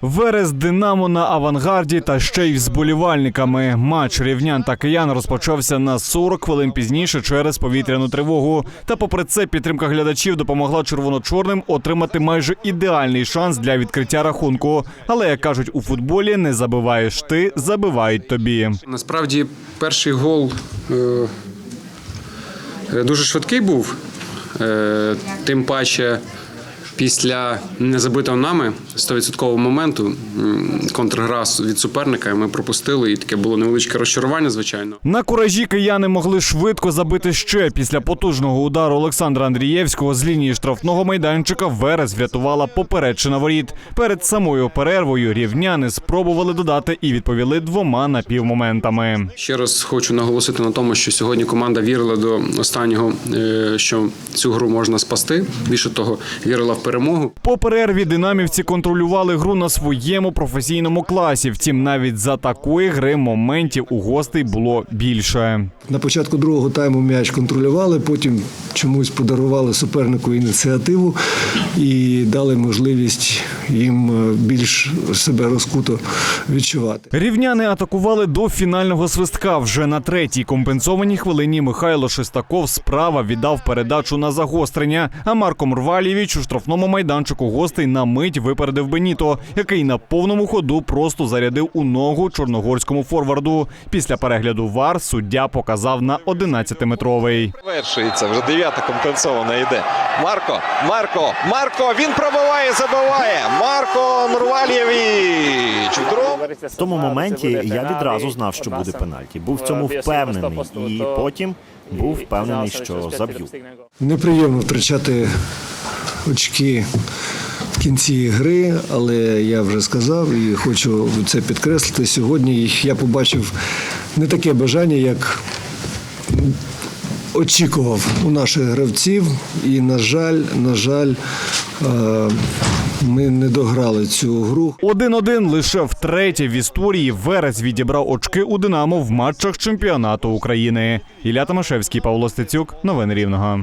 Верес Динамо на авангарді та ще й з болівальниками. Матч рівнян та киян розпочався на 40 хвилин пізніше через повітряну тривогу. Та попри це підтримка глядачів допомогла червоно-чорним отримати майже ідеальний шанс для відкриття рахунку. Але як кажуть у футболі, не забиваєш ти, забивають тобі. Насправді, перший гол е, дуже швидкий був. Е, тим паче, після незабитого нами 100% моменту контргра від суперника ми пропустили, і таке було невеличке розчарування, звичайно. На куражі кияни могли швидко забити ще після потужного удару Олександра Андрієвського з лінії штрафного майданчика. Верес врятувала попередчина воріт. Перед самою перервою рівняни спробували додати і відповіли двома напівмоментами. Ще раз хочу наголосити на тому, що сьогодні команда вірила до останнього, е, що цю гру можна спасти. Більше того, вірила в перемогу. По перерві динамівці контролювали гру на своєму професійному класі. Втім, навіть за такої гри моментів у гостей було більше. На початку другого тайму м'яч контролювали, потім чомусь подарували супернику ініціативу і дали можливість їм е, більш себе розкуто відчувати. Рівняни атакували до фінального свистка. Вже на третій компенсованій хвилині Михайло Шестаков справа віддав передачу на загострення. А Марко Мрвалєвич у штрафному майданчику гостей на мить випередив Беніто, який на повному ходу просто зарядив у ногу чорногорському форварду. Після перегляду ВАР суддя показав на 11-метровий. Завершується вже дев'ята компенсована йде. Марко, Марко, Марко, він пробиває, забиває. Марко Нурвальєвич. Вдруг. В тому моменті я відразу знав, що буде пенальті. Був в цьому впевнений, і потім був впевнений, що заб'ю. Неприємно втрачати очки в кінці гри, але я вже сказав і хочу це підкреслити. Сьогодні я побачив не таке бажання, як очікував у наших гравців. І, на жаль, на жаль, е, ми не дограли цю гру. 1-1 лише втретє в історії Верес відібрав очки у Динамо в матчах чемпіонату України. Ілля Томашевський, Павло Стецюк. Новини Рівного.